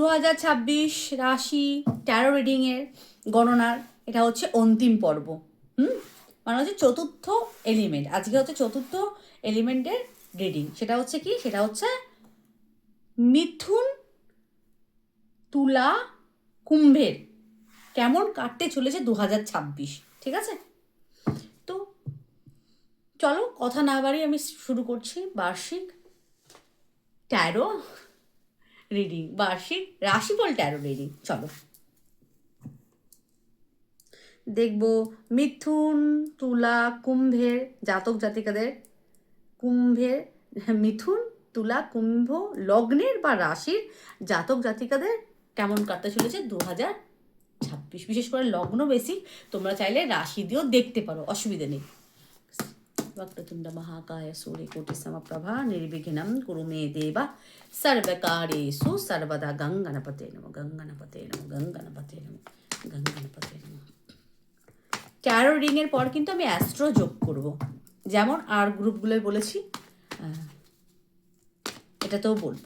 দু হাজার ছাব্বিশ রাশি ট্যারো রিডিংয়ের গণনার এটা হচ্ছে অন্তিম পর্ব, হুম? মানে হচ্ছে চতুর্থ এলিমেন্ট আজকে হচ্ছে চতুর্থ এলিমেন্টের রিডিং সেটা হচ্ছে কি? সেটা হচ্ছে মিথুন তুলা কুম্ভের। কেমন কাটতে চলেছে দু হাজার ছাব্বিশ, ঠিক আছে? তো চলো, কথা না বাড়িয়ে আমি শুরু করছি বার্ষিক ট্যারো রিডিং বার্ষিক রাশিফল ট্যারো রিডিং চলো। দেখব মিথুন, তুলা, কুম্ভের জাতক জাতিকাদের কুম্ভের মিথুন, তুলা, কুম্ভ, লগ্নের বা রাশির জাতক জাতিকাদের কেমন কাটতে চলেছে? দু হাজার ছাব্বিশ। বিশেষ করে লগ্ন বেশি। তোমরা চাইলে রাশি দিয়েও দেখতে পারো। অসুবিধা নেই। వక్రతుండ মহাকায় సూర్యకోటి সমপ্রভা నిర్విఘ్నం కురు మే దేవ సర్వకార్యేషు సర్వదా గంగణపతే నమ గంగణపతే నమ గంగణపతే నమ গঙ্গানপতে নম ট্যারো রিংয়ের পর কিন্তু আমি অ্যাস্ট্রো যোগ করব। যেমন আর গ্রুপগুলোয় বলেছি এটা তো বলব।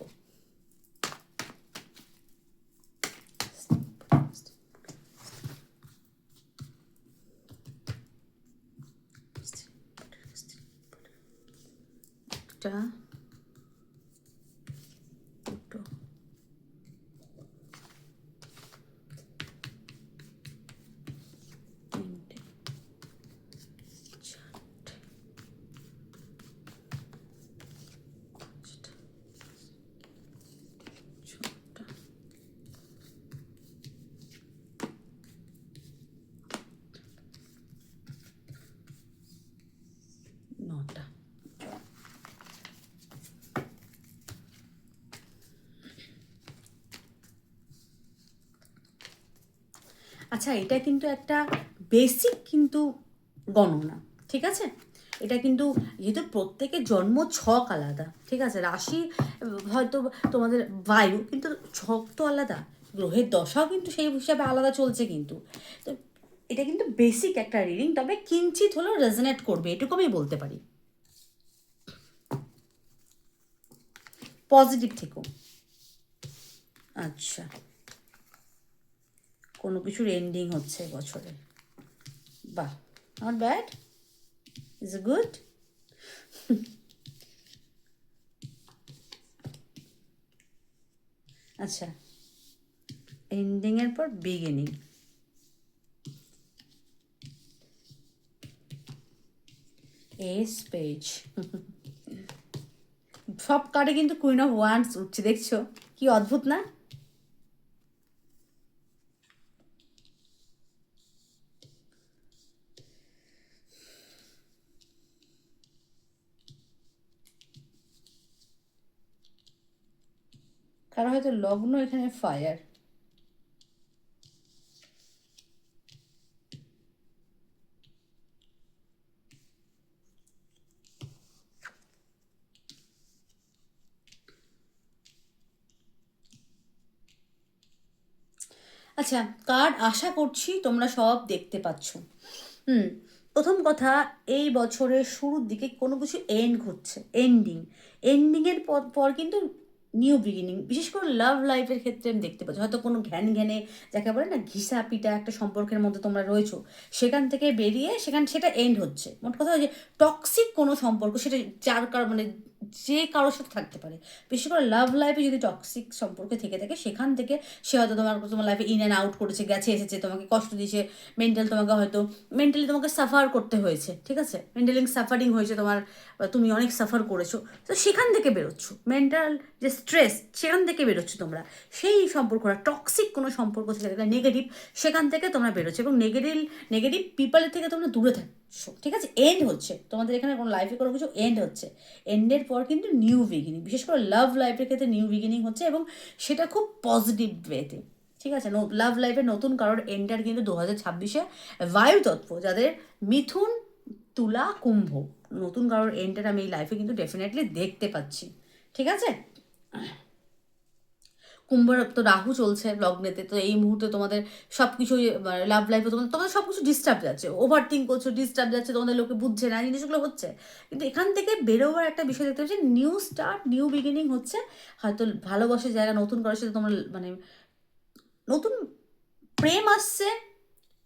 আচ্ছা এটা কিন্তু একটা বেসিক কিন্তু গণনা, ঠিক আছে? এটা কিন্তু যেহেতু প্রত্যেকের জন্ম ছক আলাদা, ঠিক আছে? রাশি, হয়তো তোমাদের বায়ু কিন্তু ছক তো আলাদা, গ্রহের দশাও কিন্তু সেই হিসাবে আলাদা চলছে কিন্তু। তো এটা কিন্তু বেসিক একটা রিডিং তবে কিঞ্চিত হলেও রেজনেট করবে এটুকু আমি বলতে পারি। পজিটিভ থেকো। আচ্ছা। কোনো কিছুর এন্ডিং হচ্ছে বছরে। বাহ not bad is a good আচ্ছা এন্ডিংয়ের পর বিগিনিং এস পেজ সব কার্ডে কিন্তু কুইন অফ ওয়ান্স উঠছে, দেখছ? কি অদ্ভুত না? কারও লগ্ন এখানে ফায়ার আচ্ছা কার্ড আশা করছি তোমরা সব দেখতে পাচ্ছ। হুম, প্রথম কথা, এই বছরের শুরুর দিকে কোনো কিছু এন্ড ঘটছে এন্ডিং এন্ডিংয়ের পর পর কিন্তু নিউ বিগিনিং, বিশেষ করে লাভ লাইফের ক্ষেত্রে আমি দেখতে পাচ্ছি। হয়তো কোনো ঘ্যান ঘ্যানে যাকে বলে না ঘিসা পিটা একটা সম্পর্কের মধ্যে তোমরা রয়েছো, সেখান থেকে বেরিয়ে সেখান, সেটা এন্ড হচ্ছে। মোট কথা যে টক্সিক কোনো সম্পর্ক, সেটা যার কার মানে যে কারোর সাথে থাকতে পারে। বিশেষ করে লাভ লাইফে যদি টক্সিক সম্পর্কে থেকে থাকে, সেখান থেকে সে হয়তো তোমার তোমার লাইফে ইন অ্যান্ড আউট করেছে, গেছে, এসেছে, তোমাকে কষ্ট দিয়েছে মেন্টাল তোমাকে হয়তো মেন্টালি তোমাকে সাফার করতে হয়েছে, ঠিক আছে? মেন্টালি সাফারিং হয়েছে তোমার তুমি অনেক সাফার করেছ। তো সেখান থেকে বেরোচ্ছ। মেন্টাল যে স্ট্রেস সেখান থেকে বেরোচ্ছ তোমরা। সেই সম্পর্কটা টক্সিক কোনো সম্পর্ক থেকে নেগেটিভ সেখান থেকে তোমরা বেরোচ্ছ এবং নেগেটিভ নেগেটিভ পিপলের থেকে তোমরা দূরে থাকছো ঠিক আছে? এন্ড হচ্ছে। তোমাদের এখানে কোনো লাইফে কোনো কিছু এন্ড হচ্ছে। এন্ডের পর কিন্তু নিউ বিগিনিং বিশেষ করে লাভ লাইফের ক্ষেত্রে নিউ বিগিনিং হচ্ছে এবং সেটা খুব পজিটিভ ওয়েতে ঠিক আছে? লাভ লাইফের নতুন কারোর এন্টার কিন্তু দু হাজার ছাব্বিশে বায়ু তত্ত্ব, যাদের মিথুন, তুলা, কুম্ভ, নতুন কারোর এন্টার আমি এই লাইফে কিন্তু ডেফিনেটলি দেখতে পাচ্ছি। ঠিক আছে? কুম্ভর তো রাহু চলছে লগ্নেতে, তো এই মুহূর্তে তোমাদের সব কিছু লাভ লাইফে তোমাদের তোমাদের সব কিছু ডিস্টার্ব যাচ্ছে ওভার থিঙ্ক করছ ডিস্টার্ব যাচ্ছে, তোমাদের লোকে বুঝছে না জিনিসগুলো হচ্ছে। কিন্তু এখান থেকে বেরোবার একটা বিষয় দেখতে পাচ্ছি নিউ স্টার্ট নিউ বিগিনিং হচ্ছে, হয়তো ভালোবাসার জায়গা নতুন করার সাথে তোমার মানে নতুন প্রেম আসছে,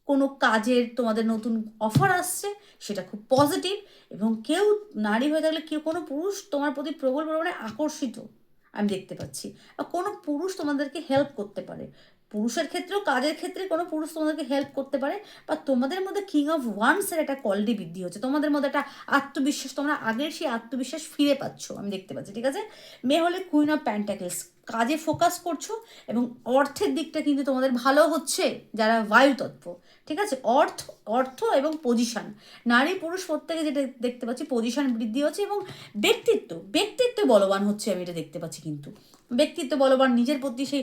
কোনো কাজের তোমাদের নতুন অফার আসছে, সেটা খুব পজিটিভ এবং কেউ নারী হয়ে থাকলে কেউ কোনো পুরুষ তোমার প্রতি প্রবল পরিমাণে আকর্ষিত। আমি দেখতে পাচ্ছি। আর কোনো পুরুষ তোমাদেরকে হেল্প করতে পারে। পুরুষের ক্ষেত্রেও কাজের ক্ষেত্রে কোনো পুরুষ তোমাদেরকে হেল্প করতে পারে বা তোমাদের মধ্যে কিং অফ ওয়ান্সের একটা কোয়ালিটি বৃদ্ধি হচ্ছে। তোমাদের মধ্যে একটা আত্মবিশ্বাস, তোমরা আগের সেই আত্মবিশ্বাস ফিরে পাচ্ছ, আমি দেখতে পাচ্ছি, ঠিক আছে? মেয়ে হলে কুইন অফ প্যান্টাকেলস কাজে ফোকাস করছ এবং অর্থের দিকটা কিন্তু তোমাদের ভালো হচ্ছে যারা বায়ুতত্ত্ব, ঠিক আছে? অর্থ অর্থ এবং পজিশন নারী পুরুষ প্রত্যেকে যেটা দেখতে পাচ্ছি পজিশন বৃদ্ধি হচ্ছে এবং ব্যক্তিত্ব ব্যক্তিত্ব বলবান হচ্ছে আমি এটা দেখতে পাচ্ছি কিন্তু। ব্যক্তিত্ব বলো বা নিজের প্রতি সেই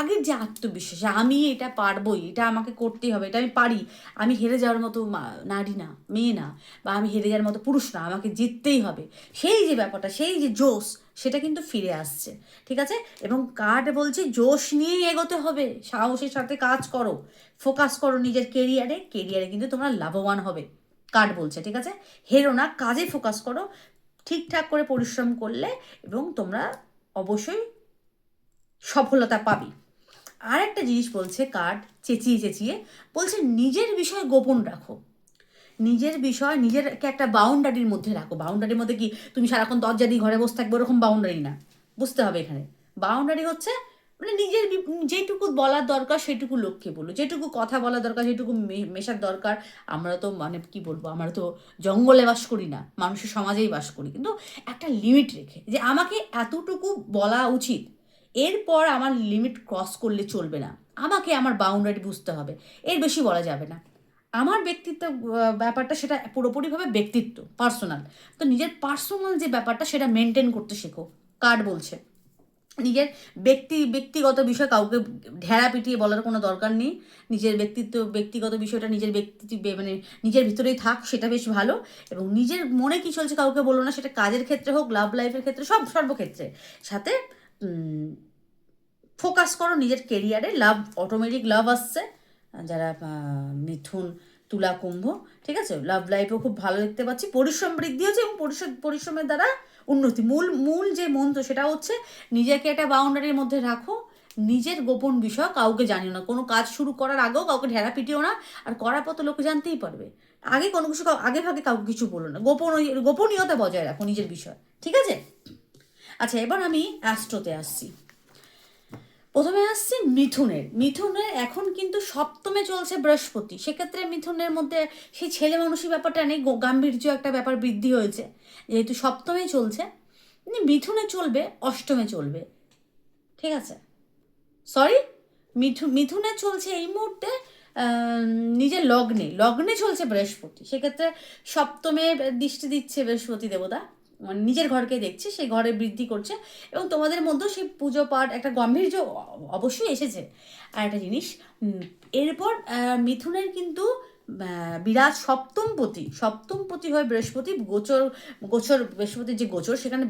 আগের যে আত্মবিশ্বাস, আমি এটা পারবোই, এটা আমাকে করতেই হবে, এটা আমি পারি। আমি হেরে যাওয়ার মতো নারী না, মেয়ে না, বা আমি হেরে যাওয়ার মতো পুরুষ না, আমাকে জিততেই হবে। সেই যে ব্যাপারটা, সেই যে জোশ, সেটা কিন্তু ফিরে আসছে, ঠিক আছে? এবং কার্ড বলছে, জোশ নিয়েই এগোতে হবে, সাহসের সাথে কাজ করো, ফোকাস করো নিজের কেরিয়ারে কেরিয়ারে কিন্তু তোমরা লাভবান হবে। কার্ড বলছে, ঠিক আছে? হেরো না, কাজে ফোকাস করো, ঠিকঠাক করে পরিশ্রম করলে এবং তোমরা অবশ্যই সফলতা পাবে। আর একটা জিনিস বলছে কার্ড, চেঁচিয়ে চেঁচিয়ে। বলছে নিজের বিষয় গোপন রাখো। নিজের বিষয়, নিজেরকে একটা বাউন্ডারির মধ্যে রাখো। বাউন্ডারির মধ্যে কি? তুমি সারাক্ষণ দরজা দিয়ে ঘরে বসে থাকবে, ওরকম বাউন্ডারি না। বুঝতে হবে এখানে। বাউন্ডারি হচ্ছে মানে নিজের যেটুকু বলার দরকার, সেটুকু লোককে বলো। যেটুকু কথা বলার দরকার যেটুকু মেশার দরকার। আমরা তো মানে কি বলব? আমরা তো জঙ্গলে বাস করি না। মানুষের সমাজেই বাস করি। কিন্তু একটা লিমিট রেখে যে আমাকে এতটুকু বলা উচিত এরপর আমার লিমিট ক্রস করলে চলবে না। আমাকে আমার বাউন্ডারি বুঝতে হবে। এর বেশি বলা যাবে না। আমার ব্যক্তিত্ব ব্যাপারটা সেটা পুরোপুরিভাবে ব্যক্তিত্ব পার্সোনাল তো নিজের পার্সোনাল যে ব্যাপারটা সেটা মেনটেন করতে শেখো। কার্ড বলছে? নিজের ব্যক্তি, ব্যক্তিগত বিষয় কাউকে ঢেড়া পিটিয়ে বলার কোনো দরকার নেই। নিজের ব্যক্তিত্ব, ব্যক্তিগত বিষয়টা নিজের ব্যক্তি মানে নিজের ভিতরেই থাক, সেটা বেশ ভালো। এবং নিজের মনে কি চলছে কাউকে বলো না, সেটা কাজের ক্ষেত্রে হোক লাভ লাইফের ক্ষেত্রে, সব সর্বক্ষেত্রে। সাথে ফোকাস করো নিজের কেরিয়ারে লাভ অটোমেটিক লাভ আসছে। যারা মিথুন, তুলা, কুম্ভ, ঠিক আছে? লাভ লাইফও খুব ভালো দেখতে পাচ্ছি। পরিশ্রম বৃদ্ধি হচ্ছে এবং পরিশ্রম, পরিশ্রমের দ্বারা উন্নতি। মূল মূল যে মন্ত্র, সেটা হচ্ছে নিজেকে একটা বাউন্ডারির মধ্যে রাখো। নিজের গোপন বিষয় কাউকে জানিও না। কোনো কাজ শুরু করার আগেও কাউকে ঢেরা পিটিও না। আর করার পর তো লোকে জানতেই পারবে। আগে কোনো কিছু, আগে ভাগে কাউকে কিছু বলো না। গোপন, গোপনীয়তা বজায় রাখো নিজের বিষয়। ঠিক আছে? আচ্ছা এবার আমি অ্যাস্ট্রোতে আসছি। প্রথমে আসছি মিথুনের। মিথুনের এখন কিন্তু সপ্তমে চলছে বৃহস্পতি। সেক্ষেত্রে মিথুনের মধ্যে সেই ছেলে মানুষই ব্যাপারটা নেই গাম্ভীর্য একটা ব্যাপার বৃদ্ধি হয়েছে। যেহেতু সপ্তমে চলছে মানে মিথুনে চলবে, অষ্টমে চলবে। ঠিক আছে? সরি মিথু মিথুনে চলছে এই মুহূর্তে নিজের লগ্নে। লগ্নে চলছে বৃহস্পতি। সেক্ষেত্রে সপ্তমে দৃষ্টি দিচ্ছে বৃহস্পতি দেবতা। মানে নিজের ঘরকে দেখছে, সেই ঘরে বৃদ্ধি করছে এবং তোমাদের মধ্যেও সেই পুজো পাঠ, একটা গাম্ভীর্য অবশ্যই এসেছে। আর একটা জিনিস এরপর মিথুনের কিন্তু বিরাট সপ্তমপতি সপ্তমপতি হয় বৃহস্পতি, গোচর গোচর, বৃহস্পতির যে গোচর, সেখানে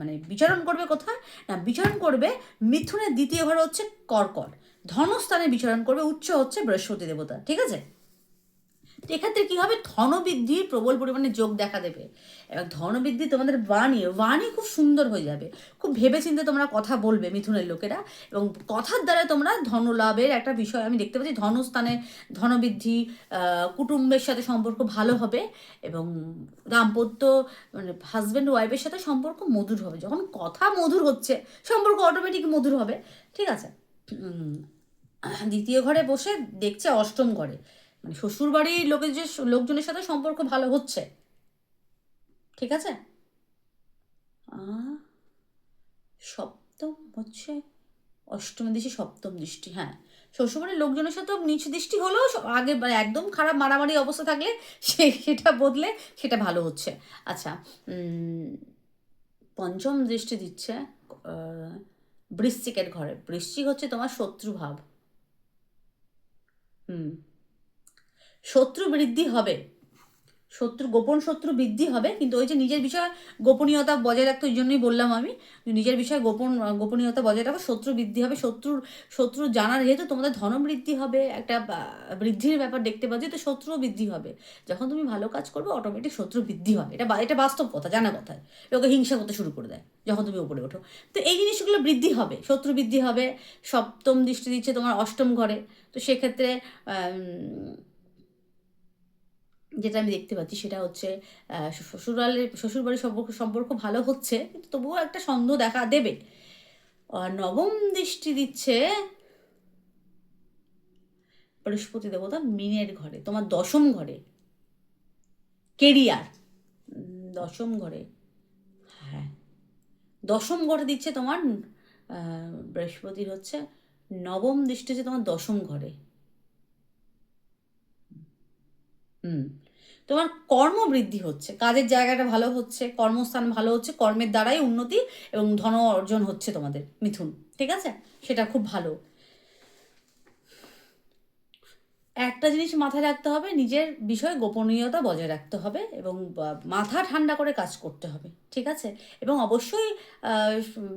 মানে বিচরণ করবে কোথায়? না, বিচরণ করবে মিথুনের দ্বিতীয় ঘর হচ্ছে কর্কট। ধনস্থানে বিচরণ করবে, উচ্চ হচ্ছে বৃহস্পতি দেবতা, ঠিক আছে? এক্ষেত্রে কী হবে? ধনবৃদ্ধি প্রবল পরিমাণে যোগ দেখা দেবে। এবং ধনবৃদ্ধি তোমাদের বাণী বাণী খুব সুন্দর হয়ে যাবে। খুব ভেবেচিন্তে তোমরা কথা বলবে মিথুনের লোকেরা এবং কথার দ্বারা তোমরা ধনলাভের একটা বিষয় আমি দেখতে পাচ্ছি, ধনস্থানে ধনবৃদ্ধি কুটুম্বের সাথে সম্পর্ক ভালো হবে এবং দাম্পত্য মানে হাজব্যান্ড ওয়াইফের সাথে সম্পর্ক মধুর হবে। যখন কথা মধুর হচ্ছে, সম্পর্ক অটোমেটিক মধুর হবে। ঠিক আছে? দ্বিতীয় ঘরে বসে দেখছে অষ্টম ঘরে। মানে শ্বশুর বাড়ির লোকের যে লোকজনের সাথে সম্পর্ক ভালো হচ্ছে। ঠিক আছে? সপ্তম হচ্ছে অষ্টম দৃষ্টি সপ্তম দৃষ্টি হ্যাঁ। শ্বশুরবাড়ির লোকজনের সাথেও নিচ দৃষ্টি হলেও আগে মানে একদম খারাপ মারামারি অবস্থা থাকলে সে সেটা বদলে সেটা ভালো হচ্ছে। আচ্ছা পঞ্চম দৃষ্টি দিচ্ছে বৃশ্চিকের ঘরে। বৃশ্চিক হচ্ছে তোমার শত্রু ভাব হুম। শত্রু বৃদ্ধি হবে। শত্রু, গোপন শত্রু বৃদ্ধি হবে, কিন্তু ওই যে নিজের বিষয়ে গোপনীয়তা বজায় রাখতে ওই জন্যই বললাম আমি নিজের বিষয়ে গোপন, গোপনীয়তা বজায় রাখো, শত্রু বৃদ্ধি হবে, শত্রুর, শত্রু জানার যেহেতু তোমাদের ধন বৃদ্ধি হবে, একটা বৃদ্ধির ব্যাপার দেখতে পাচ্ছি, তো শত্রুও বৃদ্ধি হবে। যখন তুমি ভালো কাজ করবে অটোমেটিক শত্রু বৃদ্ধি হবে। এটা এটা বাস্তব কথা, জানা কথা। লোকে হিংসা করতে শুরু করে দেয়, যখন তুমি উপরে ওঠো। তো এই জিনিসগুলো বৃদ্ধি হবে, শত্রু বৃদ্ধি হবে, সপ্তম দৃষ্টি দিচ্ছে তোমার অষ্টম ঘরে। তো সেক্ষেত্রে যেটা আমি দেখতে পাচ্ছি সেটা হচ্ছে শ্বশুরালের শ্বশুরবাড়ির সম্পর্ক সম্পর্ক ভালো হচ্ছে কিন্তু তবুও একটা সন্দেহ দেখা দেবে। আর নবম দৃষ্টি দিচ্ছে বৃহস্পতি দেবতা মিনের ঘরে তোমার দশম ঘরে। কেরিয়ার। দশম ঘরে। হ্যাঁ। দশম ঘরে দিচ্ছে তোমার আহ, বৃহস্পতির হচ্ছে নবম দৃষ্টি হচ্ছে তোমার দশম ঘরে। হুম। তোমার কর্ম বৃদ্ধি হচ্ছে, কাজের জায়গাটা ভালো হচ্ছে, কর্মস্থান ভালো হচ্ছে, কর্মের দ্বারাই উন্নতি এবং ধন অর্জন হচ্ছে তোমাদের, মিথুন, ঠিক আছে? সেটা খুব ভালো। একটা জিনিস মাথায় রাখতে হবে, নিজের বিষয়ে গোপনীয়তা বজায় রাখতে হবে এবং মাথা ঠান্ডা করে কাজ করতে হবে, ঠিক আছে? এবং অবশ্যই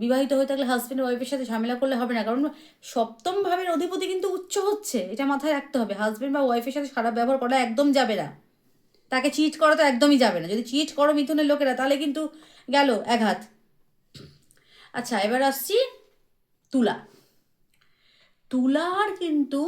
বিবাহিত হয়ে থাকলে হাজব্যান্ড ওয়াইফের সাথে ঝামেলা করলে হবে না, কারণ সপ্তম ভাবের অধিপতি কিন্তু উচ্চ হচ্ছে, এটা মাথায় রাখতে হবে হাজব্যান্ড বা ওয়াইফের সাথে খারাপ ব্যবহার করা একদম যাবে না। তাকে চিট করা তো একদমই যাবে না। যদি চিট করো মিথুনের লোকেরা, তাহলে কিন্তু গেল একঘাত আচ্ছা এবার আসছি তুলা। তুলার কিন্তু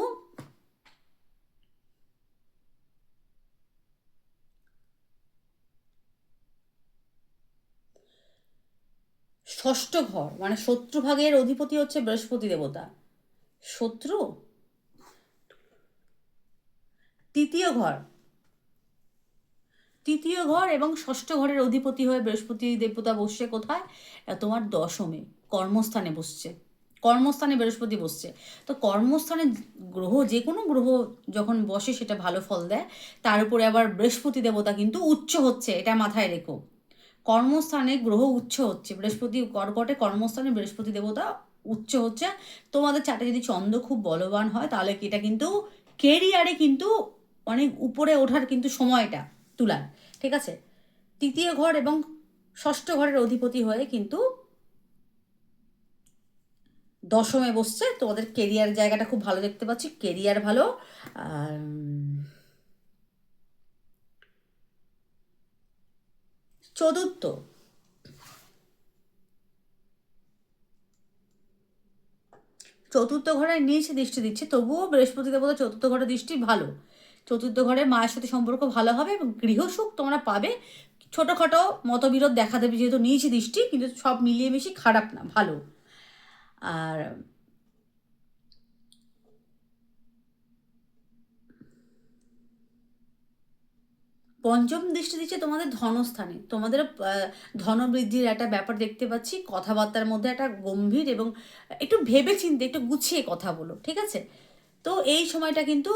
ষষ্ঠ ঘর মানে শত্রু ভাগের অধিপতি হচ্ছে বৃহস্পতি দেবতা। শত্রু? তৃতীয় ঘর। তৃতীয় ঘর এবং ষষ্ঠ ঘরের অধিপতি হয়ে বৃহস্পতি দেবতা বসছে কোথায়? তোমার দশমে, কর্মস্থানে বসছে। কর্মস্থানে বৃহস্পতি বসছে। তো কর্মস্থানে গ্রহ, যে কোনো গ্রহ যখন বসে সেটা ভালো ফল দেয়, তার উপরে আবার বৃহস্পতি দেবতা কিন্তু উচ্চ হচ্ছে, এটা মাথায় রেখো। কর্মস্থানে গ্রহ উচ্চ হচ্ছে, বৃহস্পতি কর্কটে কর্মস্থানে বৃহস্পতি দেবতা উচ্চ হচ্ছে। তোমাদের চাটে যদি চন্দ্র খুব বলবান হয়, তাহলে এটা কিন্তু কেরিয়ারে কিন্তু অনেক উপরে ওঠার কিন্তু সময়টা। তুলার ঠিক আছে? তৃতীয় ঘর এবং ষষ্ঠ ঘরের অধিপতি হয়ে কিন্তু দশমে বসছে। তোমাদের কেরিয়ার জায়গাটা খুব ভালো দেখতে পাচ্ছি কেরিয়ার ভালো। আর, চতুর্থ। চতুর্থ ঘরে নিচে দৃষ্টি দিচ্ছে, তবুও বৃহস্পতি দেবতা চতুর্থ ঘরে দৃষ্টি ভালো। চতুর্থ ঘরে মায়ের সাথে সম্পর্ক ভালো হবে এবং গৃহসুখ তোমরা পাবে। ছোটোখাটো মতবিরোধ দেখা দেবে যেহেতু নিয়েছি দৃষ্টি, কিন্তু সব মিলিয়ে মিশিয়ে খারাপ না, ভালো। আর পঞ্চম দৃষ্টি দিচ্ছে তোমাদের ধনস্থানে। তোমাদের ধনবৃদ্ধির একটা ব্যাপার দেখতে পাচ্ছি। কথাবার্তার মধ্যে একটা গম্ভীর এবং একটু ভেবে চিন্তে একটু গুছিয়ে কথা বলো, ঠিক আছে? তো এই সময়টা কিন্তু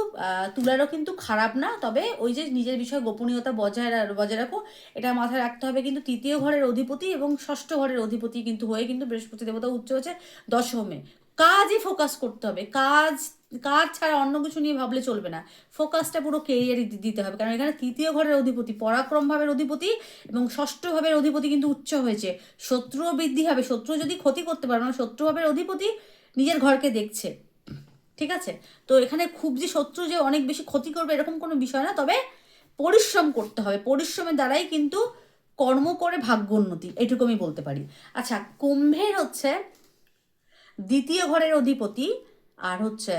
তুলারও কিন্তু খারাপ না, তবে ওই যে নিজের বিষয়ে গোপনীয়তা বজায় বজায় রাখো, এটা মাথায় রাখতে হবে কিন্তু তৃতীয় ঘরের অধিপতি এবং ষষ্ঠ ঘরের অধিপতি কিন্তু হয়ে কিন্তু বৃহস্পতি দেবতা উচ্চ হচ্ছে দশমে। কাজে ফোকাস করতে হবে, কাজ কাজ ছাড়া অন্য কিছু নিয়ে ভাবলে চলবে না। ফোকাসটা পুরো কেরিয়ারে দিতে হবে, কারণ এখানে তৃতীয় ঘরের অধিপতি, পরাক্রম ভাবের অধিপতি এবং ষষ্ঠ ভাবের অধিপতি কিন্তু উচ্চ হয়েছে। শত্রুও বৃদ্ধি হবে, শত্রু যদি ক্ষতি করতে পারে না শত্রু ভাবের অধিপতি নিজের ঘরকে দেখছে। ঠিক আছে? তো এখানে খুব যে শত্রু যে অনেক বেশি ক্ষতি করবে এরকম কোনো বিষয় না, তবে পরিশ্রম করতে হবে। পরিশ্রমের দ্বারাই কিন্তু কর্ম করে ভাগ্য উন্নতি, এটুকু আমি বলতে পারি। আচ্ছা কুম্ভের হচ্ছে দ্বিতীয় ঘরের অধিপতি আর হচ্ছে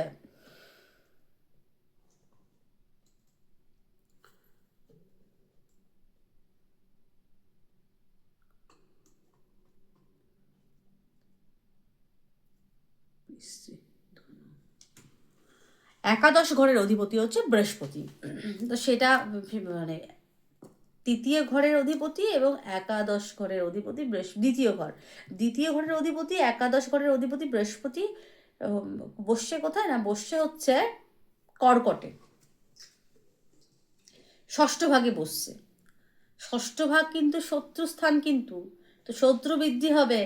একাদশ ঘরের অধিপতি হচ্ছে বৃহস্পতি। তো সেটা মানে তৃতীয় ঘরের অধিপতি এবং একাদশ ঘরের অধিপতি দ্বিতীয় ঘর। দ্বিতীয় ঘরের অধিপতি, একাদশ ঘরের অধিপতি বৃহস্পতি বসছে কোথায় না? বসছে হচ্ছে কর্কটে। ষষ্ঠ ভাগে বসছে। ষষ্ঠ ভাগ কিন্তু শত্রু স্থান কিন্তু, তো শত্রু বৃদ্ধি হবে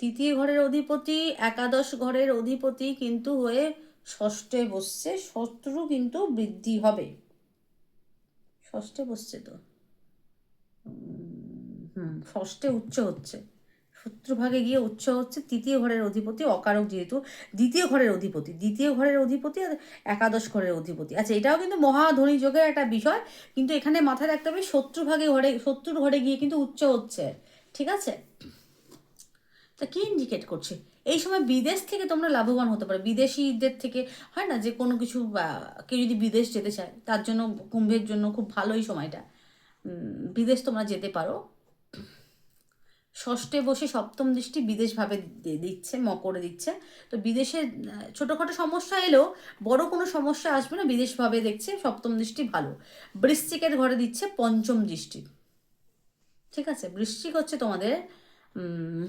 তৃতীয় ঘরের অধিপতি, একাদশ ঘরের অধিপতি কিন্তু হয়ে ষষ্ঠে বসছে। শত্রু কিন্তু বৃদ্ধি হবে। ষষ্ঠে বসছে তো। হুম, ষষ্ঠে উচ্চ হচ্ছে। শত্রুভাগে গিয়ে উচ্চ হচ্ছে। তৃতীয় ঘরের অধিপতি অকারক যেহেতু। দ্বিতীয় ঘরের অধিপতি, দ্বিতীয় ঘরের অধিপতি আর একাদশ ঘরের অধিপতি। আচ্ছা এটাও কিন্তু মহাধনী যোগের একটা বিষয়। কিন্তু এখানে মাথায় রাখতে হবে, শত্রুভাগে ঘরে, শত্রুর ঘরে গিয়ে কিন্তু উচ্চ হচ্ছে। ঠিক আছে? তা কি ইন্ডিকেট করছে? এই সময় বিদেশ থেকে তোমরা লাভবান হতে পারো। বিদেশিদের থেকে, হয় না? যে কোনো কিছু কেউ যদি বিদেশ যেতে চায়, তার জন্য কুম্ভের জন্য খুব ভালোই সময়টা। বিদেশ তোমরা যেতে পারো। ষষ্ঠে বসে সপ্তম দৃষ্টি বিদেশভাবে দিচ্ছে, মকরে দিচ্ছে। তো বিদেশে ছোটোখাটো সমস্যা এলেও বড় কোনো সমস্যা আসবে না, বিদেশভাবে দেখছে সপ্তম দৃষ্টি ভালো। বৃশ্চিকের ঘরে দিচ্ছে পঞ্চম দৃষ্টি। ঠিক আছে? বৃশ্চিক হচ্ছে তোমাদের উম,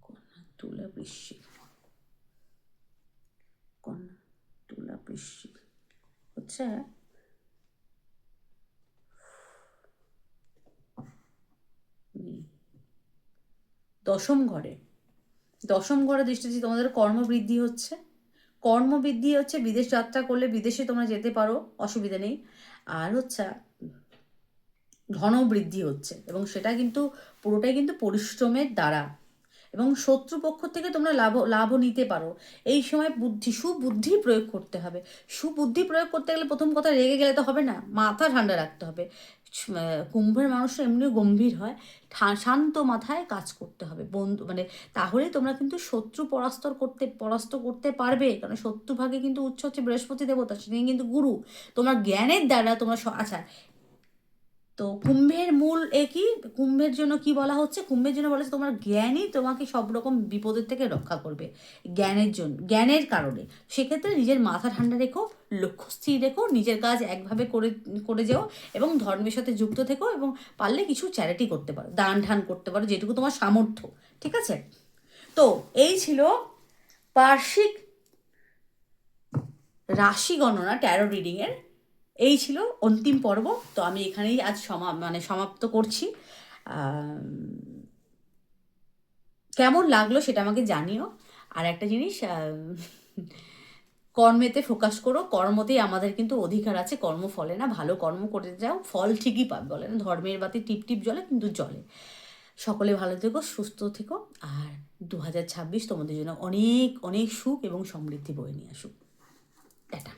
কন্যা তুলা বৃশ্চিক কন্যা তুলা বৃশ্চিক হচ্ছে দশম ঘরে। দশম ঘরে দৃষ্টি দিচ্ছি তোমাদের কর্মবৃদ্ধি হচ্ছে। কর্মবৃদ্ধি হচ্ছে বিদেশ যাত্রা করলে বিদেশে তোমরা যেতে পারো, অসুবিধা নেই। আর হচ্ছে ধন বৃদ্ধি হচ্ছে। এবং সেটা কিন্তু, পুরোটাই কিন্তু পরিশ্রমের দ্বারা। এবং শত্রুপক্ষ থেকে তোমরা লাভ, লাভও নিতে পারো। এই সময় বুদ্ধি, সুবুদ্ধি প্রয়োগ করতে হবে। সুবুদ্ধি প্রয়োগ করতে গেলে প্রথম কথা রেগে গেলে তো হবে না, মাথা ঠান্ডা রাখতে হবে। কুম্ভের মানুষ এমনিও গম্ভীর হয় শান্ত মাথায় কাজ করতে হবে। বন্ধু মানে তাহলে তোমরা কিন্তু শত্রু পরাস্ত করতে পরাস্ত করতে পারবে, কারণ শত্রু ভাগে কিন্তু উচ্চ হচ্ছে বৃহস্পতি দেবতা সেখানে কিন্তু গুরু। তোমার জ্ঞানের দ্বারা তোমরা আচ্ছা তো কুম্ভের মূল এ কি? কুম্ভের জন্য কি বলা হচ্ছে? কুম্ভের জন্য বলা হচ্ছে তোমার জ্ঞানই তোমাকে সব রকম বিপদের থেকে রক্ষা করবে। জ্ঞানের জন্য জ্ঞানের কারণে। সেক্ষেত্রে নিজের মাথা ঠান্ডা রেখো, লক্ষ্য স্থির রেখো, নিজের কাজ একভাবে করে করে যাও এবং ধর্মের সাথে যুক্ত থেকো এবং পারলে কিছু চ্যারিটি করতে পারো দান ঠান করতে পারো, যেটুকু তোমার সামর্থ্য, ঠিক আছে? তো এই ছিল বার্ষিক রাশি গণনা ট্যারো রিডিংয়ের এই ছিল অন্তিম পর্ব। তো আমি এখানেই আজ সমা মানে সমাপ্ত করছি। কেমন লাগল সেটা আমাকে জানিও। আর একটা জিনিস কর্মেতে ফোকাস করো। কর্মতেই আমাদের কিন্তু অধিকার আছে। কর্ম ফলে না ভালো কর্ম করে যাও। ফল ঠিকই পাবে, বলে না? ধর্মের বাতি টিপ টিপ জলে কিন্তু জলে সকলে ভালো থেকো, সুস্থ থেকো। আর দু হাজার ছাব্বিশ তোমাদের জন্য অনেক অনেক সুখ এবং সমৃদ্ধি বয়ে নিয়ে আসুক। টাটা।